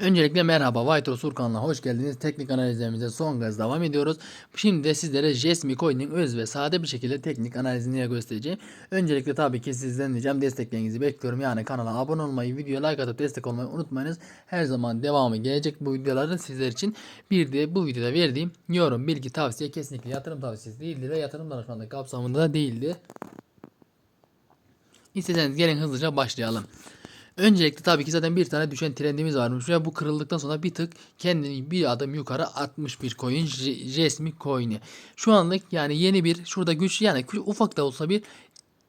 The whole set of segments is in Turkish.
Öncelikle merhaba White Rose kanalına hoş geldiniz. Teknik analizlerimize son gaz devam ediyoruz. Şimdi de sizlere Jesmi Coin'in öz ve sade bir şekilde teknik analizini göstereceğim. Öncelikle tabii ki sizden diyeceğim desteklerinizi bekliyorum. Yani kanala abone olmayı, videoya like atıp destek olmayı unutmayınız. Her zaman devamı gelecek bu videoların sizler için. Bir de bu videoda verdiğim yorum, bilgi, tavsiye kesinlikle yatırım tavsiyesi değildir ve yatırım danışmanlığı kapsamında da değildir. İsterseniz gelin hızlıca başlayalım. Öncelikle tabii ki zaten bir tane düşen trendimiz varmış ve bu kırıldıktan sonra bir tık kendini bir adım yukarı atmış bir coin Jesmi coin'i. Şu anlık yani yeni bir şurada güç yani ufak da olsa bir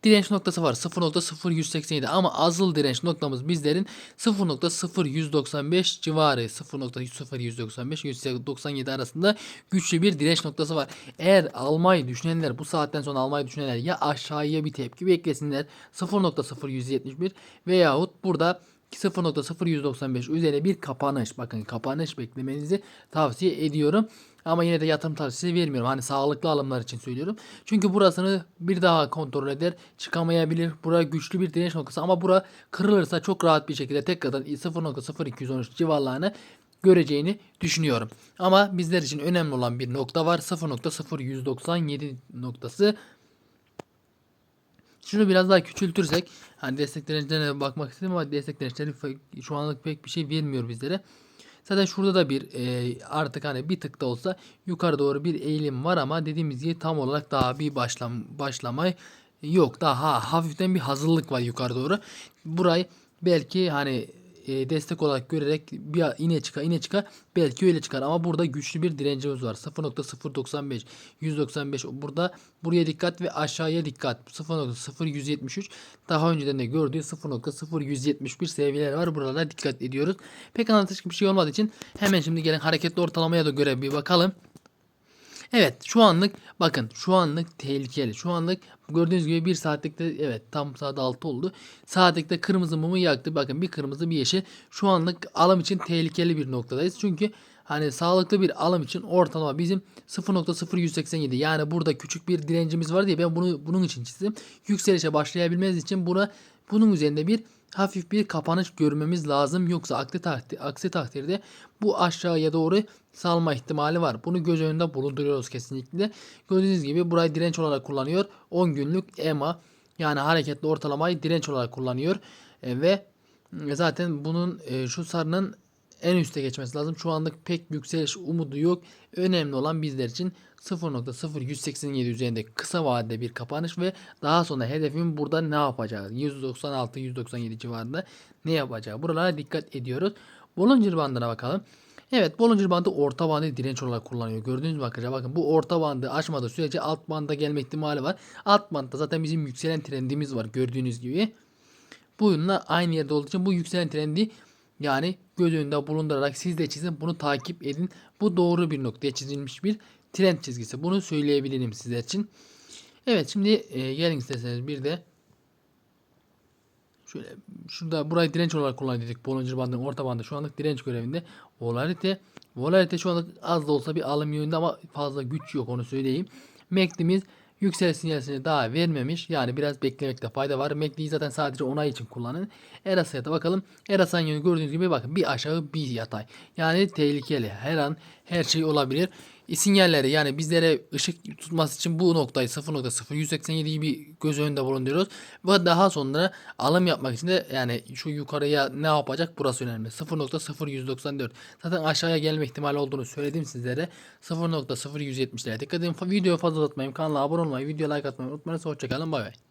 direnç noktası var. 0.0187 ama azıl direnç noktamız bizlerin 0.0195 civarı. 0.0195 197 arasında güçlü bir direnç noktası var. Eğer almayı düşünenler bu saatten sonra almayı düşünenler ya aşağıya bir tepki beklesinler 0.0171 veyahut burada 0.0195 üzerine bir kapanış bakın kapanış beklemenizi tavsiye ediyorum. Ama yine de yatırım tavsiyesi vermiyorum. Hani sağlıklı alımlar için söylüyorum. Çünkü burasını bir daha kontrol eder. Çıkamayabilir. Bura güçlü bir direnç noktası ama bura kırılırsa çok rahat bir şekilde tekrardan 0.0213 civarlarını göreceğini düşünüyorum. Ama bizler için önemli olan bir nokta var. 0.0197 noktası. Şunu biraz daha küçültürsek hani destek dirençlerine bakmak istedim ama destek dirençleri şu anlık pek bir şey vermiyor bizlere. Zaten şurada da bir e, artık hani bir tık da olsa yukarı doğru bir eğilim var ama dediğimiz gibi tam olarak daha bir başlam başlamay yok. Daha hafiften bir hazırlık var yukarı doğru. Burayı belki hani e, destek olarak görerek bir ine çıkar ine çıkar. Belki öyle çıkar. Ama burada güçlü bir direncimiz var. 0.095 195 burada buraya dikkat ve aşağıya dikkat. 0.0173 daha önceden de gördüğü 0.0171 seviyeler var. Buralara dikkat ediyoruz. Pek anlatıcı bir şey olmadığı için hemen şimdi gelin hareketli ortalamaya da göre bir bakalım Evet şu anlık bakın şu anlık tehlikeli. Şu anlık gördüğünüz gibi bir saatlikte evet tam saat 6 oldu. Saatlikte kırmızı mumu yaktı. Bakın bir kırmızı bir yeşil. Şu anlık alım için tehlikeli bir noktadayız. Çünkü hani sağlıklı bir alım için ortalama bizim 0.0187 yani burada küçük bir direncimiz var diye ben bunu bunun için çizdim. Yükselişe başlayabilmeniz için buna bunun üzerinde bir hafif bir kapanış görmemiz lazım. Yoksa aksi, takdir, aksi takdirde bu aşağıya doğru salma ihtimali var. Bunu göz önünde bulunduruyoruz kesinlikle. Gördüğünüz gibi burayı direnç olarak kullanıyor. 10 günlük EMA yani hareketli ortalamayı direnç olarak kullanıyor. E, ve zaten bunun e, şu sarının en üste geçmesi lazım. Şu anlık pek yükseliş umudu yok. Önemli olan bizler için 0.0187 üzerinde kısa vadede bir kapanış ve daha sonra hedefim burada ne yapacağı 196-197 civarında ne yapacağı buralara dikkat ediyoruz. Bollinger bandına bakalım. Evet Bollinger bandı orta bandı direnç olarak kullanıyor. Gördüğünüz mü arkadaşlar bakın bu orta bandı aşmadığı sürece alt banda gelme ihtimali var. Alt bantta zaten bizim yükselen trendimiz var gördüğünüz gibi. Bununla aynı yerde olduğu için bu yükselen trendi yani göz önünde bulundurarak siz de çizin bunu takip edin. Bu doğru bir noktaya çizilmiş bir trend çizgisi. Bunu söyleyebilirim sizler için. Evet şimdi e, gelin isterseniz bir de şöyle şurada burayı direnç olarak kullan dedik. Bollinger bandının orta bandı şu anlık direnç görevinde. Volatilite volatilite şu anlık az da olsa bir alım yönünde ama fazla güç yok onu söyleyeyim. MACD'miz yükseliş sinyalini daha vermemiş. Yani biraz beklemekte fayda var. MACD'yi zaten sadece onay için kullanın. Erasa'ya da bakalım. Erasa'nın yönü gördüğünüz gibi bakın bir aşağı bir yatay. Yani tehlikeli. Her an her şey olabilir. E, sinyalleri yani bizlere ışık tutması için bu noktayı 0.0187'yi bir göz önünde bulunduruyoruz. Ve daha sonra alım yapmak için de yani şu yukarıya ne yapacak burası önemli. 0.0194. Zaten aşağıya gelme ihtimali olduğunu söyledim sizlere. 0.0170'lere dikkat edin. Videoyu fazla uzatmayayım. Kanala abone olmayı, video like atmayı unutmayın. Hoşçakalın. Bay bay.